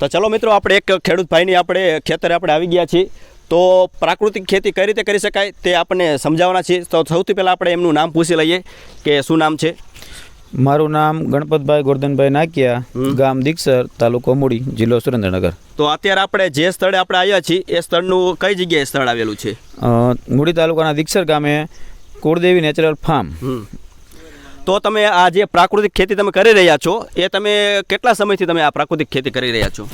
તો ચલો મિત્રો આપણે એક ખેડૂત ભાઈની આપણે ખેતરે આપણે આવી ગયા છીએ. તો પ્રાકૃતિક ખેતી કઈ રીતે કરી શકાય તે આપણને સમજાવવાના છીએ. તો સૌથી પહેલાં આપણે એમનું નામ પૂછી લઈએ કે શું નામ છે? મારું નામ ગણપતભાઈ ગોરધનભાઈ નાકિયા ગામ દીક્ષર તાલુકો મૂડી જિલ્લો સુરેન્દ્રનગર. તો અત્યારે આપણે જે સ્થળે આપણે આવ્યા છીએ એ સ્થળનું કઈ જગ્યાએ સ્થળ આવેલું છે? મૂડી તાલુકાના દીક્ષર ગામે કુળદેવી નેચરલ ફાર્મ. તો તમે આ જે પ્રાકૃતિક ખેતી તમે કરી રહ્યા છો એ તમે કેટલા સમયથી તમે આ પ્રાકૃતિક ખેતી કરી રહ્યા છો?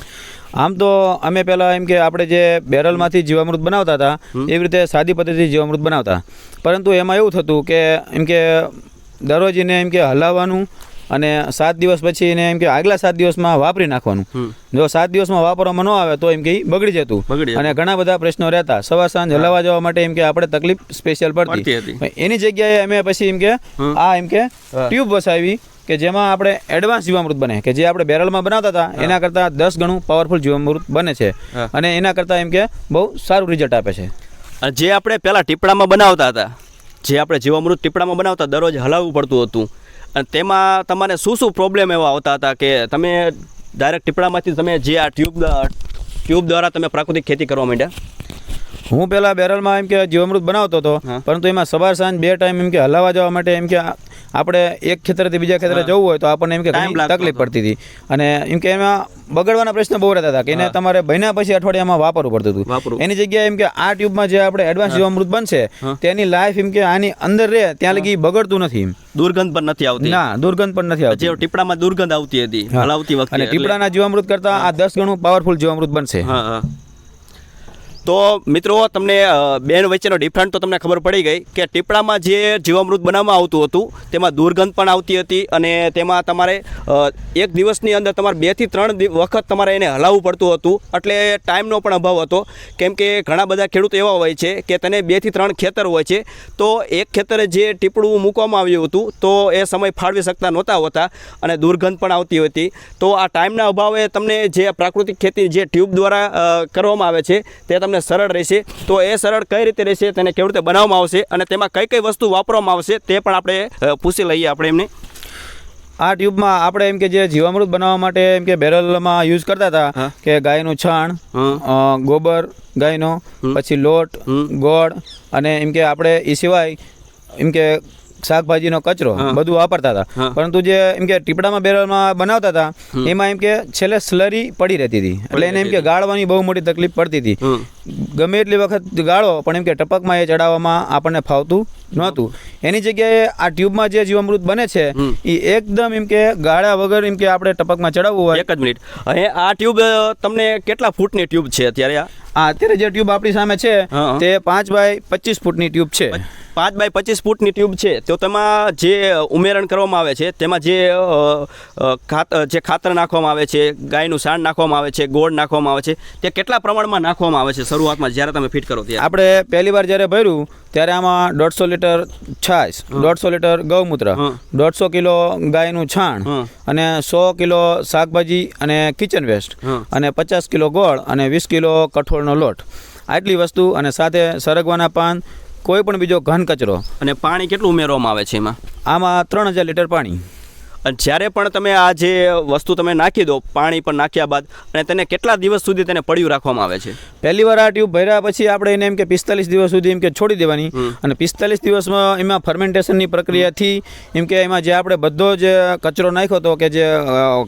આમ તો અમે પહેલાં એમ કે આપણે જે બેરલમાંથી જીવામૃત બનાવતા હતા એવી રીતે સાદી પદ્ધતિથી જીવામૃત બનાવતા. પરંતુ એમાં એવું થતું કે એમ કે દરરોજ એને એમ કે હલાવવાનું અને સાત દિવસ પછી એને એમ કે આગલા સાત દિવસમાં વાપરી નાખવાનું. જો સાત દિવસમાં વાપરવામાં ન આવે તો એમ કે બગડી જતું. અને ઘણા બધા પ્રશ્નો રહેતા. સવાર સાંજ હલાવા જવા માટે એમ કે આપણે તકલીફ સ્પેશિયલ પડતી. એની જગ્યાએ અમે પછી એમ કે આ એમ કે ટ્યુબ વસાવી કે જેમાં આપણે એડવાન્સ જીવામૃત બને. કે જે આપણે બેરલમાં બનાવતા હતા એના કરતાં દસ ગણું પાવરફુલ જીવામૃત બને છે. અને એના કરતાં એમ કે બહુ સારું રિઝલ્ટ આપે છે. જે આપણે પહેલાં ટીપડામાં બનાવતા હતા જે આપણે જીવામૃત ટીપડામાં બનાવતા દરરોજ હલાવવું પડતું હતું. અને તેમાં તમારે શું શું પ્રોબ્લેમ એવા આવતા હતા કે તમે ડાયરેક્ટ ટીપડામાંથી તમે જે આ ટ્યુબ ટ્યુબ દ્વારા તમે પ્રાકૃતિક ખેતી કરવા માંડ્યા? હું પહેલાં બેરલમાં એમ કે જીવામૃત બનાવતો હતો પરંતુ એમાં સવાર સાંજ બે ટાઈમ એમ કે હલાવા જવા માટે એમ કે આપણે એક ખેતરથી બીજા ખેતરે જવું હોય તો આપણને એમ કે તકલીફ પડતી હતી. અને એમ કે એમાં બગડવાના પ્રશ્ન બહુ રહેતા હતા કે એને તમારે બન્યા પછી અઠવાડિયામાં વાપરવું પડતું હતું. એની જગ્યાએ એમ કે આ ટ્યુબમાં જે આપણે એડવાન્સ જીવામૃત બનશે તેની લાઈફ એમ કે આની અંદર રહે ત્યાં લગી બગડતું નથી દુર્ગંધ પણ નથી આવતી. ના દુર્ગંધ પણ નથી આવતી. ટીપડામાં દુર્ગંધ આવતી હતી હલાવતી વખતે અને ટીપડાના જીવામૃત કરતા આ દસ ગણું પાવરફુલ જીવામૃત બનશે. હા હા. તો મિત્રો, તમને બેન વચ્ચેનો ડિફરન્ટ તો તમને ખબર પડી ગઈ કે ટીપડામાં જે જીવામૃત બનાવવામાં આવતું હતું, તેમાં દુર્ગંધ પણ આવતી હતી અને તેમાં તમારે એક દિવસની અંદર તમારે બેથી ત્રણ વખત તમારે એને હલાવવું પડતું હતું. એટલે ટાઈમનો પણ અભાવ હતો. કેમ કે ઘણા બધા ખેડૂતો એવા હોય છે કે તેને બેથી ત્રણ ખેતર હોય છે, તો એક ખેતરે જે ટીપડું મૂકવામાં આવ્યું હતું, તો એ સમય ફાળવી શકતા નહોતા હોતા અને દુર્ગંધ પણ આવતી હતી. તો આ ટાઈમના અભાવે તમને જે પ્રાકૃતિક ખેતી જે ટ્યુબ દ્વારા કરવામાં આવે છે, તે તમને સરળ રહેશે. તો એ સરળ કઈ રીતે રહેશે તેને કેવી રીતે બનાવવામાં આવશે અને તેમાં કઈ કઈ વસ્તુ વાપરવામાં આવશે તે પણ આપણે પૂછી લઈએ આપણે એમને. આ ટ્યુબમાં આપણે એમ કે જે જીવામૃત બનાવવા માટે એમ કે બેરલમાં યુઝ કરતા હતા કે ગાયનું છાણ ગોબર ગાયનો પછી લોટ ગોળ અને એમ કે આપણે એ સિવાય એમ કે શાકભાજીનો કચરો બધું વાપરતા હતા. પરંતુ જે એમ કે ટીપડામાં બેરલમાં બનાવતા હતા એમાં એમ કે છેલ્લે સ્લરી પડી રહેતી હતી. એટલે એને એમ કે ગાળવાની બહુ મોટી તકલીફ પડતી હતી. ગમે એટલી વખત ગાળો પણ એમ કે ટપકમાં એ ચડાવવામાં આપણને ફાવતું નહોતું. એની જગ્યાએ આ ટ્યુબમાં જે જીવામૃત બને છે એ એકદમ એમ કે ગાળા વગર એમ કે આપણે ટપકમાં ચડાવવું હોય. એક જ મિનિટ. હવે આ ટ્યુબ તમને કેટલા ફૂટની ટ્યુબ છે અત્યારે આ? અત્યારે જે ટ્યુબ આપણી સામે છે તે પાંચ બાય પચીસ ફૂટની ટ્યુબ છે. પાંચ બાય પચીસ ફૂટની ટ્યુબ છે તો તેમાં જે ઉમેરણ કરવામાં આવે છે તેમાં જે ખાત જે ખાતર નાખવામાં આવે છે ગાયનું સાણ નાખવામાં આવે છે ગોળ નાખવામાં આવે છે તે કેટલા પ્રમાણમાં નાખવામાં આવે છે? શરૂઆતમાં જ્યારે તમે ફિટ કરો ત્યારે. આપણે પહેલી વાર જ્યારે ભર્યું ત્યારે આમાં દોઢસો લીટર છાશ દોઢસો લીટર ગૌમૂત્ર. દોઢસો કિલો ગાયનું છાણ. અને સો કિલો શાકભાજી અને કિચન વેસ્ટ અને પચાસ કિલો ગોળ અને વીસ કિલો કઠોળનો લોટ. આટલી વસ્તુ અને સાથે સરગવાના પાન કોઈ પણ બીજો ઘન કચરો. અને પાણી કેટલું ઉમેરવામાં આવે છે એમાં? આમાં ત્રણ હજાર લીટર પાણી. જ્યારે પણ તમે આ જે વસ્તુ તમે નાખી દો પાણી પણ નાખ્યા બાદ અને તેને કેટલા દિવસ સુધી તેને પડ્યું રાખવામાં આવે છે? પહેલી વાર આ ટ્યુબ ભર્યા પછી આપણે એને એમ કે પિસ્તાલીસ દિવસ સુધી એમ કે છોડી દેવાની. અને પિસ્તાલીસ દિવસમાં એમાં ફર્મેન્ટેશનની પ્રક્રિયાથી એમ કે એમાં જે આપણે બધો જે કચરો નાખ્યો હતો કે જે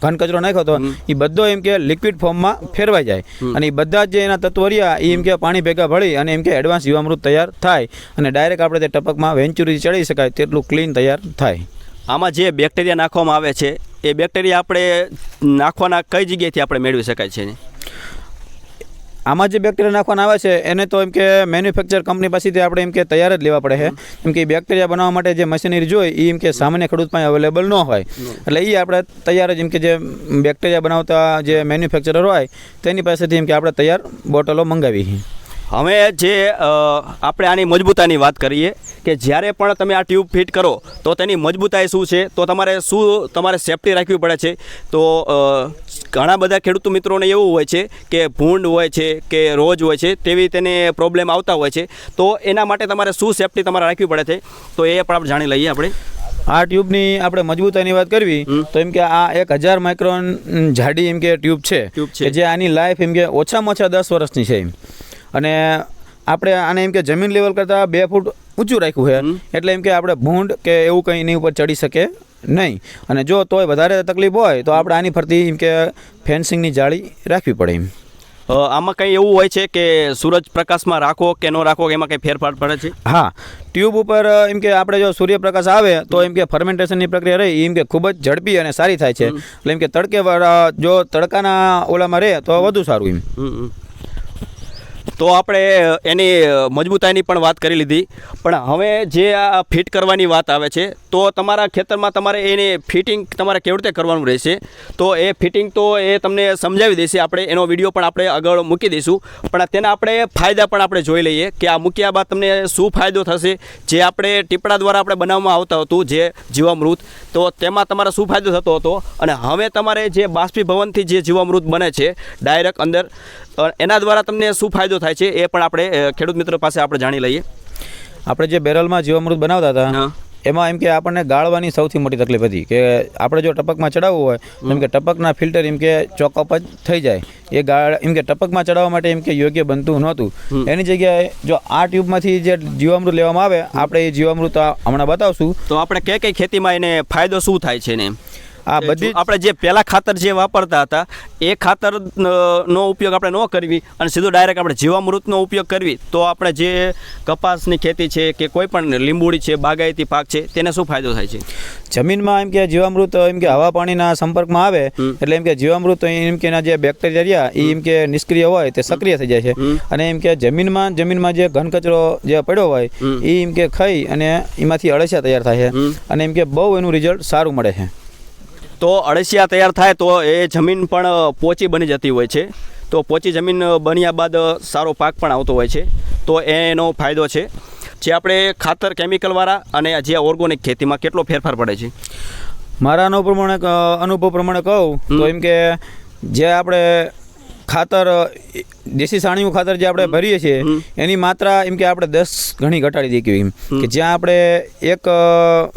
ઘન કચરો નાખ્યો હતો એ બધો એમ કે લિક્વિડ ફોર્મમાં ફેરવાઈ જાય. અને એ બધા જ જે એના તત્વો રહ્યા એ એમ કે પાણી ભેગા ભળી અને એમ કે એડવાન્સ જીવામૃત તૈયાર થાય. અને ડાયરેક્ટ આપણે તે ટપકમાં વેન્ચુરી ચડી શકાય તેટલું ક્લીન તૈયાર થાય. આમાં જે બેક્ટેરિયા નાખવામાં આવે છે, એ બેક્ટેરિયા આપણે નાખવાના કઈ જગ્યાએથી આપણે મેળવી શકાય છે આમાં જે બેક્ટેરિયા નાખવાના આવે છે, એને તો એમ કે મેન્યુફેક્ચર કંપની પાસેથી આપણે એમ કે તૈયાર જ લેવા પડે છે. એમ કે બેક્ટેરિયા બનાવવા માટે જે મશીનરી જોઈએ એ એમ કે સામાન્ય ખેડૂત પાસે અવેલેબલ ન હોય. એટલે એ આપણે તૈયાર જ એમ કે જે બેક્ટેરિયા બનાવતા જે મેન્યુફેક્ચરર હોય, તેની પાસેથી એમ કે આપણે તૈયાર બોટલો મંગાવી હવે જે આપણે આની મજબૂતાની વાત કરીએ કે જ્યારે પણ તમે આ ટ્યુબ ફિટ કરો તો તેની મજબૂતાઈ શું છે? તો તમારે શું તમારે સેફટી રાખવી પડે છે? તો ઘણા બધા ખેડૂત મિત્રોને એવું હોય છે કે ભૂંડ હોય છે કે રોજ હોય છે તેવી તેને પ્રોબ્લેમ આવતા હોય છે. તો એના માટે તમારે શું સેફટી તમારે રાખવી પડે છે? તો એ પણ આપણે જાણી લઈએ આપણે. આ ટ્યુબની આપણે મજબૂતાઈની વાત કરવી તો એમ કે આ એક હજાર માઇક્રોન જાડી એમ કે ટ્યુબ છે ટ્યુબ છે. કે જે આની લાઈફ એમ કે ઓછામાં ઓછા દસ વર્ષની છે એમ. અને આપણે આને એમ કે જમીન લેવલ કરતાં બે ફૂટ ઊંચું રાખ્યું છે એટલે એમ કે આપણે ભૂંડ કે એવું કંઈ એની ઉપર ચડી શકે નહીં. અને જો તોય વધારે તકલીફ હોય તો આપણે આની ફરતી એમ કે ફેન્સિંગની જાળી રાખવી પડે એમ. આમાં કંઈ એવું હોય છે કે સૂરજ પ્રકાશમાં રાખો કે ન રાખો એમાં કંઈ ફેરફાર પડે છે? હા ટ્યુબ ઉપર એમ કે આપણે જો સૂર્યપ્રકાશ આવે તો એમ કે ફર્મેન્ટેશનની પ્રક્રિયા રહી એમ કે ખૂબ જ ઝડપી અને સારી થાય છે. એટલે એમ કે તડકે જો તડકાના ઓલામાં રહે તો વધુ સારું એમ. તો આપણે એની મજબૂતાઈની પણ વાત કરી લીધી. પણ હવે જે આ ફિટ કરવાની વાત આવે છે, તો તમારા ખેતરમાં તમારે એની ફિટિંગ તમારે કેવી રીતે કરવાનું રહેશે? તો એ ફિટિંગ તો એ તમને સમજાવી દેશે આપણે, એનો વીડિયો પણ આપણે આગળ મૂકી દઈશું. પણ તેના આપણે ફાયદા પણ આપણે જોઈ લઈએ કે આ મૂક્યા બાદ તમને શું ફાયદો થશે? જે આપણે ટીપડા દ્વારા આપણે બનાવવામાં આવતા હતું, જે જીવામૃત, તો તેમાં તમારે શું ફાયદો થતો હતો? અને હવે તમારે જે બાષ્પીભવનથી જે જીવામૃત બને છે, ડાયરેક્ટ અંદર એના દ્વારા તમને શું ફાયદો થાય છે એ પણ આપણે ખેડૂત મિત્રો પાસે આપણે જાણી લઈએ. આપણે જે બેરલમાં જીવામૃત બનાવતા હતા. એમાં એમ કે આપણને ગાળવાની સૌથી મોટી તકલીફ હતી કે આપણે જો ટપકમાં ચડાવવું હોય તો એમ કે ટપકના ફિલ્ટર એમ કે ચોકઅપ જ થઈ જાય. એ ગાળ એમ કે ટપકમાં ચડાવવા માટે એમ કે યોગ્ય બનતું નહોતું. એની જગ્યાએ જો આ ટ્યુબમાંથી જે જીવામૃત લેવામાં આવે આપણે એ જીવામૃત હમણાં બતાવશું. તો આપણે કઈ કઈ ખેતીમાં એને ફાયદો શું થાય છે ને આ બધી આપણે જે પહેલા ખાતર જે વાપરતા હતા એ ખાતર નો ઉપયોગ આપણે ન કરવી અને સીધો ડાયરેક્ટ આપણે જીવામૃતનો ઉપયોગ કરવી તો આપણે જે કપાસની ખેતી છે કે કોઈ પણ લીંબુડી છે બાગાયતી પાક છે તેને શું ફાયદો થાય છે? જમીનમાં એમ કે જીવામૃત એમ કે હવા પાણીના સંપર્કમાં આવે એટલે એમ કે જીવામૃત એમ કે જે બેક્ટેરિયા એ એમ કે નિષ્ક્રિય હોય તે સક્રિય થઈ જાય છે. અને એમ કે જમીનમાં જમીનમાં જે ઘન કચરો જે પડ્યો હોય એ એમ કે ખાઈ અને એમાંથી અળસિયા તૈયાર થાય છે. અને એમ કે બહુ એનું રિઝલ્ટ સારું મળે છે. તો અળસિયા તૈયાર થાય તો એ જમીન પણ પોચી બની જતી હોય છે. તો પોચી જમીન બન્યા બાદ સારો પાક પણ આવતો હોય છે. તો એનો ફાયદો છે. જે આપણે ખાતર કેમિકલવાળા અને જે ઓર્ગોનિક ખેતીમાં કેટલો ફેરફાર પડે છે? મારા અનુભવ પ્રમાણે અનુભવ પ્રમાણે કહું તો એમ કે જે આપણે ખાતર દેશી સાણીયું ખાતર જે આપણે ભરીએ છીએ એની માત્રા એમ કે આપણે દસ ગણી ઘટાડી દઈએ કેવી એમ કે જ્યાં આપણે એક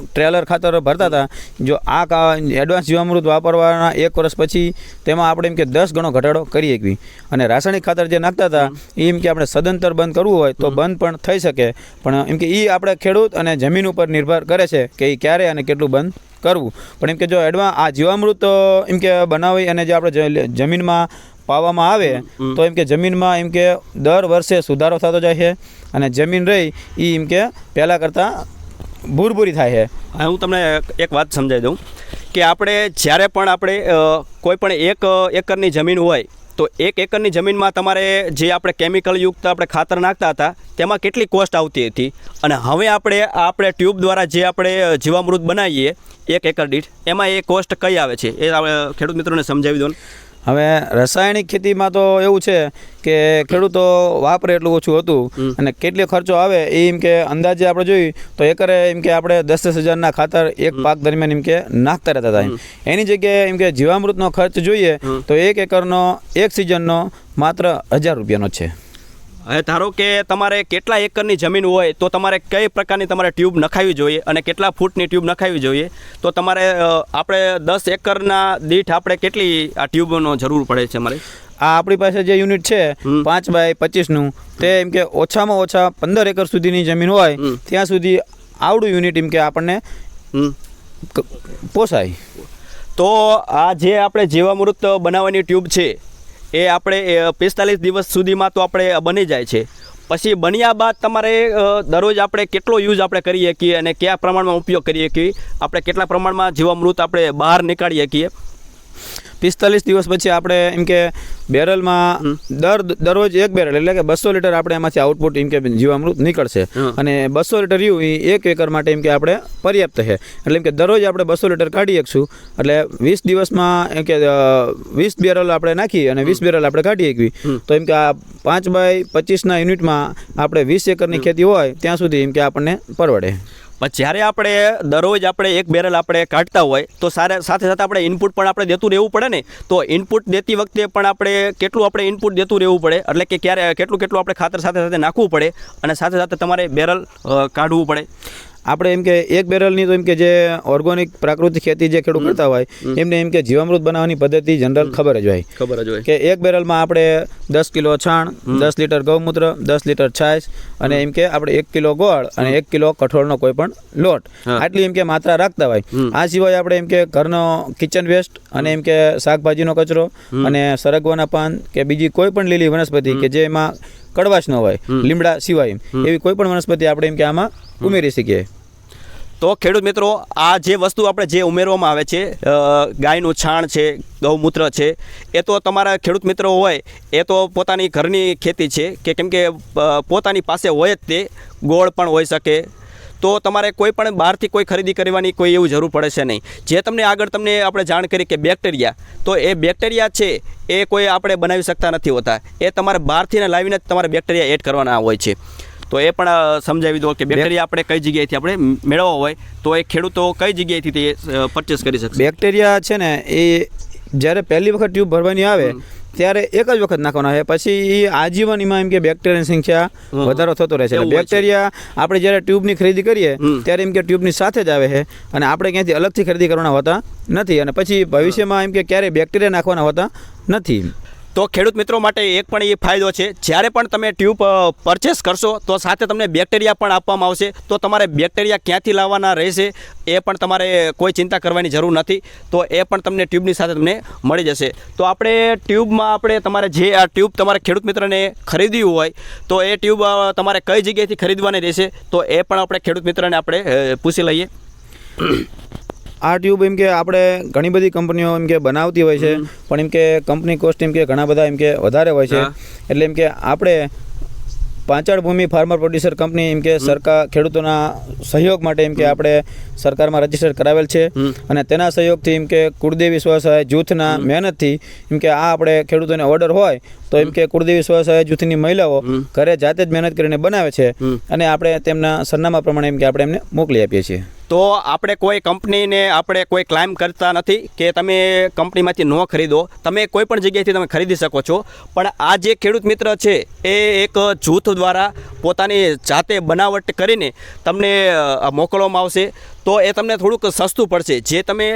ટ્રેલર ખાતર ભરતા હતા જો આ કા- એડવાન્સ જીવામૃત વાપરવાના એક વર્ષ પછી તેમાં આપણે એમ કે દસ ગણો ઘટાડો કરી શકવી અને રાસાયણિક ખાતર જે નાખતા હતા એ એમ કે આપણે સદંતર બંધ કરવું હોય તો બંધ પણ થઈ શકે. પણ એમ કે એ આપણે ખેડૂત અને જમીન ઉપર નિર્ભર કરે છે કે એ ક્યારે અને કેટલું બંધ કરવું. પણ એમ કે જો એડવાન્સ આ જીવામૃત એમ કે બનાવી અને જે આપણે જમીનમાં પાવામાં આવે તો એમ કે જમીનમાં એમ કે દર વર્ષે સુધારો થતો જાય છે અને જમીન રહી એ એમ કે પહેલાં કરતાં ભૂરભૂરી થાય છે. હા હું તમને એક વાત સમજાવી દઉં કે આપણે જ્યારે પણ આપણે કોઈ પણ એક એકરની જમીન હોય તો એક એકરની જમીનમાં તમારે જે આપણે કેમિકલયુક્ત આપણે ખાતર નાખતા હતા તેમાં કેટલી કોસ્ટ આવતી હતી? અને હવે આપણે આપણે ટ્યુબ દ્વારા જે આપણે જીવામૃત બનાવીએ એક એકર દીઠ એમાં એ કોસ્ટ કઈ આવે છે? એ આપણે ખેડૂત મિત્રોને સમજાવી દો હવે રાસાયણિક ખેતીમાં તો એવું છે કે ખેડૂતો વાપરે એટલું ઓછું હતું અને કેટલો ખર્ચો આવે એ એમ કે અંદાજે આપણે જોઈએ તો એકરે એમ કે આપણે દસ દસ હજારના ખાતર એક પાક દરમિયાન એમ કે નાખતા રહેતા હતા એની જગ્યાએ એમ કે જીવામૃતનો ખર્ચ જોઈએ તો એક એકરનો એક સિઝનનો માત્ર હજાર રૂપિયાનો છે. હવે ધારો કે તમારે કેટલા એકરની જમીન હોય તો તમારે કઈ પ્રકારની તમારે ટ્યુબ નખાવી જોઈએ અને કેટલા ફૂટની ટ્યુબ નખાવી જોઈએ તો તમારે આપણે દસ એકરના દીઠ આપણે કેટલી આ ટ્યુબનો જરૂર પડે છે અમારે? આ આપણી પાસે જે યુનિટ છે પાંચ બાય પચીસનું તે એમ કે ઓછામાં ઓછા પંદર એકર સુધીની જમીન હોય ત્યાં સુધી આવડું યુનિટ એમ કે આપણને પોસાય. તો આ જે આપણે જીવામૃત બનાવવાની ટ્યુબ છે એ આપણે પિસ્તાલીસ દિવસ સુધીમાં તો આપણે બની જાય છે. પછી બન્યા બાદ તમારે દરરોજ આપણે કેટલો યુઝ આપણે કરી શકીએ અને કયા પ્રમાણમાં ઉપયોગ કરી શકીએ? આપણે કેટલા પ્રમાણમાં જીવામૃત આપણે બહાર નીકાળી શકીએ? પિસ્તાલીસ દિવસ પછી આપણે એમ કે બેરલમાં દર દરરોજ એક બેરલ એટલે કે બસો લીટર આપણે એમાંથી આઉટપુટ એમ કે જીવામૃત નીકળશે. અને બસો લીટર રહ્યું એ એક એકર માટે એમ કે આપણે પર્યાપ્ત છે. એટલે એમ કે દરરોજ આપણે બસો લીટર કાઢી શકશું. એટલે વીસ દિવસમાં એમ કે વીસ બેરલ આપણે નાખી અને વીસ બેરલ આપણે કાઢી શકવી તો એમ કે આ પાંચ બાય પચીસના યુનિટમાં આપણે વીસ એકરની ખેતી હોય ત્યાં સુધી એમ કે આપણને પરવડે. પણ જ્યારે આપણે દરરોજ આપણે એક બેરલ આપણે કાઢતા હોય, તો સારે સાથે સાથે આપણે ઇનપુટ પણ આપણે દેતું રહેવું પડે ને? તો ઇનપુટ દેતી વખતે પણ આપણે કેટલું આપણે ઇનપુટ દેતું રહેવું પડે? એટલે કે ક્યારે કેટલું કેટલું આપણે ખાતર સાથે સાથે નાખવું પડે? અને સાથે સાથે તમારે બેરલ કાઢવું પડે? આપણે એમ કે એક બેરલની તો એમ કે જે ઓર્ગોનિક પ્રાકૃતિક ખેતી જે ખેડૂત કરતા હોય એમને એમ કે જીવામૃત બનાવવાની પદ્ધતિ જનરલ ખબર જ હોય. ખબર જ હોય. કે એક બેરલમાં આપણે દસ કિલો છાણ દસ લીટર ગૌમૂત્ર દસ લીટર છાશ અને એમ કે આપણે એક કિલો ગોળ અને એક કિલો કઠોળનો કોઈ પણ લોટ. આટલી એમ કે માત્રા રાખતા હોય. આ સિવાય આપણે એમ કે ઘરનો કિચન વેસ્ટ અને એમ કે શાકભાજીનો કચરો અને સરગવાના પાન કે બીજી કોઈ પણ લીલી વનસ્પતિ કે જે એમાં કડવાશ ન હોય લીમડા સિવાય. એવી કોઈ પણ વનસ્પતિ આપણે એમ કે આમાં ઉમેરી શકીએ. તો ખેડૂત મિત્રો આ જે વસ્તુ આપણે જે ઉમેરવામાં આવે છે ગાયનું છાણ છે ગૌમૂત્ર છે એ તો તમારા ખેડૂત મિત્રો હોય એ તો પોતાની ઘરની ખેતી છે કે કેમ કે પોતાની પાસે હોય જ તે ગોળ પણ હોઈ શકે તો તમારે કોઈ પણ બહારથી કોઈ ખરીદી કરવાની કોઈ એવું જરૂર પડે છે નહીં. જે તમને આગળ તમને આપણે જાણ કરી કે બેક્ટેરિયા તો એ બેક્ટેરિયા છે એ કોઈ આપણે બનાવી શકતા નથી હોતા. એ તમારે બહારથી લાવીને જ તમારે બેક્ટેરિયા એડ કરવાના હોય છે. તો એ પણ સમજાવી દો કે બેક્ટેરિયા આપણે કઈ જગ્યાએથી આપણે મેળવવા હોય તો એ ખેડૂતો કઈ જગ્યાએથી તે પરચેસ કરી શકશે? બેક્ટેરિયા છે ને એ જ્યારે પહેલી વખત ટ્યુબ ભરવાની આવે ત્યારે એક જ વખત નાખવાના છે. પછી એ આજીવન એમાં એમ કે બેક્ટેરિયાની સંખ્યા વધારો થતો રહે છે. બેક્ટેરિયા આપણે જ્યારે ટ્યુબની ખરીદી કરીએ ત્યારે એમ કે ટ્યુબની સાથે જ આવે છે. અને આપણે ક્યાંથી અલગથી ખરીદી કરવાના હોતા નથી. અને પછી ભવિષ્યમાં એમ કે ક્યારેય બેક્ટેરિયા નાખવાના હોતા નથી. તો ખેડૂત મિત્રો માટે એક પણ એ ફાયદો છે. જ્યારે પણ તમે ટ્યુબ પરચેસ કરશો, તો સાથે તમને બેક્ટેરિયા પણ આપવામાં આવશે. તો તમારે બેક્ટેરિયા ક્યાંથી લાવવાના રહેશે, એ પણ તમારે કોઈ ચિંતા કરવાની જરૂર નથી. તો એ પણ તમને ટ્યુબની સાથે તમને મળી જશે. તો આપણે ટ્યુબમાં આપણે તમારે જે, આ ટ્યુબ તમારે ખેડૂત મિત્રને ખરીદવી હોય, તો એ ટ્યુબ તમારે કઈ જગ્યાએથી ખરીદવાની રહેશે, તો એ પણ આપણે ખેડૂત મિત્રને આપણે પૂછી લઈએ. આ ટ્યુબ એમ કે આપણે ઘણી બધી કંપનીઓ એમ કે બનાવતી હોય છે પણ એમ કે કંપની કોસ્ટ એમ કે ઘણા બધા એમ કે વધારે હોય છે એટલે એમ કે આપણે Panchal Bhumi farmer producer company એમ કે સરકાર ખેડૂતોના સહયોગ માટે એમ કે આપણે સરકારમાં રજિસ્ટર કરાવેલ છે અને તેના સહયોગથી એમ કે કુળદેવી સ્વસહાય જૂથના મહેનતથી એમ કે આ આપણે ખેડૂતોને ઓર્ડર હોય તો એમ કે કુળદેવી સ્વસહાય જૂથની મહિલાઓ ઘરે જાતે જ મહેનત કરીને બનાવે છે અને આપણે તેમના સરનામા પ્રમાણે એમ કે આપણે એમને મોકલી આપીએ છીએ તો આપણે કોઈ કંપનીને આપણે કોઈ ક્લાઇમ કરતા નથી કે તમે કંપનીમાંથી ન ખરીદો. તમે કોઈ પણ જગ્યાએથી તમે ખરીદી શકો છો. પણ આ જે ખેડૂત મિત્ર છે, એ એક જૂથ દ્વારા પોતાની જાતે બનાવટ કરીને તમને મોકલવામાં આવશે. તો એ તમને થોડુંક સસ્તું પડશે. જે તમે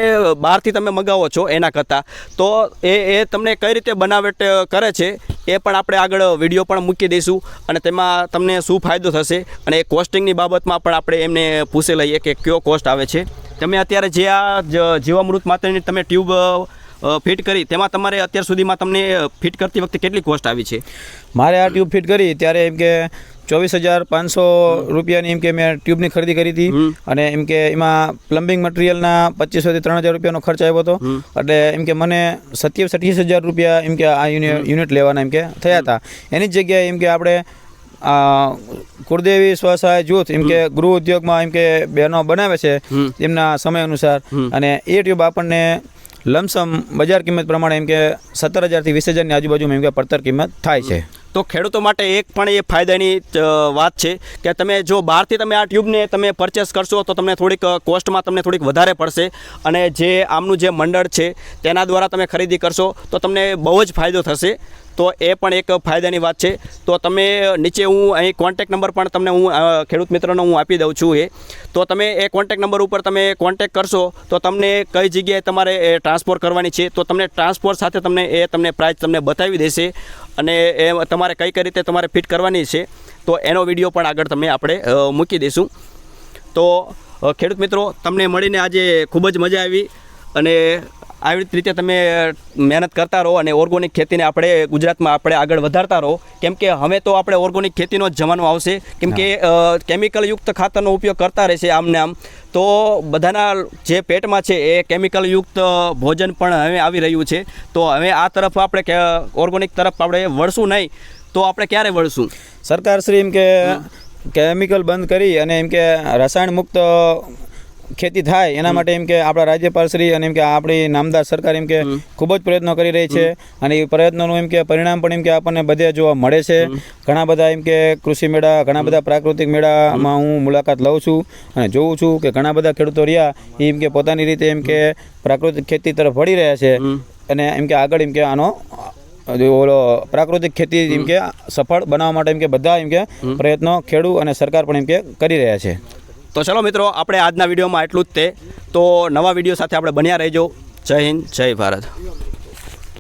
બહારથી તમે મગાવો છો એના કરતાં. તો એ એ તમને કઈ રીતે બનાવટ કરે છે, એ પણ આપણે આગળ વીડિયો પણ મૂકી દઈશું અને તેમાં તમને શું ફાયદો થશે અને એ કોસ્ટિંગની બાબતમાં પણ આપણે એમને પૂછી લઈએ કે કયો કોસ્ટ આવે છે. તમે અત્યારે જે આ જીવામૃત માત્રની તમે ટ્યુબ ફિટ કરી, તેમાં તમારે અત્યાર સુધીમાં તમને ફિટ કરતી વખતે કેટલી કોસ્ટ આવી છે? મારે આ ટ્યુબ ફિટ કરી, ત્યારે એમ કે ચોવીસ હજાર પાંચસો રૂપિયાની એમ કે મેં ટ્યુબની ખરીદી કરી હતી અને એમ કે એમાં પ્લમ્બિંગ મટીરિયલના પચીસોથી ત્રણ હજાર રૂપિયાનો ખર્ચ આવ્યો હતો એટલે એમ કે મને સત્યાવીસ અઠ્યાવીસ હજાર રૂપિયા એમ કે આ યુનિટ લેવાના એમ કે થયા હતા એની જ જગ્યાએ એમ કે આપણે કુળદેવી સ્વસહાય જૂથ એમ કે ગૃહ ઉદ્યોગમાં એમ કે બહેનો બનાવે છે એમના સમય અનુસાર અને એ ટ્યુબ આપણને લમસમ બજાર કિંમત પ્રમાણે એમ કે સત્તર હજારથી વીસ હજારની આજુબાજુમાં એમ કે પડતર કિંમત થાય છે તો ખેડૂતો માટે એક પણ એ ફાયદાની વાત છે કે તમે જો બહારથી તમે આ ટ્યુબને તમે પરચેસ કરશો તો તમને થોડીક કોસ્ટમાં તમને થોડીક વધારે પડશે અને જે આમનું જે મંડળ છે તેના દ્વારા તમે ખરીદી કરશો તો તમને બહુ જ ફાયદો થશે. તો એ પણ એક ફાયદાની વાત છે. તો તમે નીચે હું અહીં કોન્ટેક નંબર પણ તમને હું ખેડૂત મિત્રનો હું આપી દઉં છું એ. તો તમે એ કોન્ટેક નંબર ઉપર તમે કોન્ટેક કરશો, તો તમને કઈ જગ્યાએ તમારે એ ટ્રાન્સફર કરવાની છે, તો તમને ટ્રાન્સપોર્ટ સાથે તમને એ તમને પ્રાઇસ તમને બતાવી દેશે અને એ તમારે કઈ કઈ રીતે તમારે ફિટ કરવાની છે. તો એનો વીડિયો પણ આગળ તમે આપણે મૂકી દઈશું તો ખેડૂત મિત્રો, તમને મળીને આજે ખૂબ જ મજા આવી અને આવી રીતે તમે મહેનત કરતા રહો અને ઓર્ગોનિક ખેતીને આપણે ગુજરાતમાં આપણે આગળ વધારતા રહો. કેમ કે હવે તો આપણે ઓર્ગોનિક ખેતીનો જ જમાનો આવશે. કેમ કે કેમિકલયુક્ત ખાતરનો ઉપયોગ કરતા રહેશે આમને આમ. તો બધાના જે પેટમાં છે એ કેમિકલયુક્ત ભોજન પણ હવે આવી રહ્યું છે. તો હવે આ તરફ આપણે ઓર્ગોનિક તરફ આપણે વળશું નહીં તો આપણે ક્યારે વળશું? સરકાર શ્રી એમ કે કેમિકલ બંધ કરી અને એમ કે રસાયણ મુક્ત ખેતી થાય એના માટે એમ કે આપણા રાજ્યપાલ શ્રી અને એમ કે આપણી નામદાર સરકાર એમ કે ખૂબ જ પ્રયત્નો કરી રહી છે અને એ પ્રયત્નોનું એમ કે પરિણામ પણ એમ કે આપણને બધે જોવા મળે છે ઘણા બધા એમ કે કૃષિ મેળા ઘણા બધા પ્રાકૃતિક મેળામાં હું મુલાકાત લઉં છું અને જોઉં છું કે ઘણા બધા ખેડૂતો રહ્યા એમ કે પોતાની રીતે એમ કે પ્રાકૃતિક ખેતી તરફ વળી રહ્યા છે અને એમ કે આગળ એમ કે આનો ઓલો પ્રાકૃતિક ખેતી એમ કે સફળ બનાવવા માટે એમ કે બધા એમ કે પ્રયત્નો ખેડૂત અને સરકાર પણ એમ કે કરી રહ્યા છે તો ચલો મિત્રો, આપણે આજના વિડીયોમાં એટલું જ તે. તો નવા વીડિયો સાથે આપણે બન્યા રહેજો. જય હિન્દ, જય ભારત.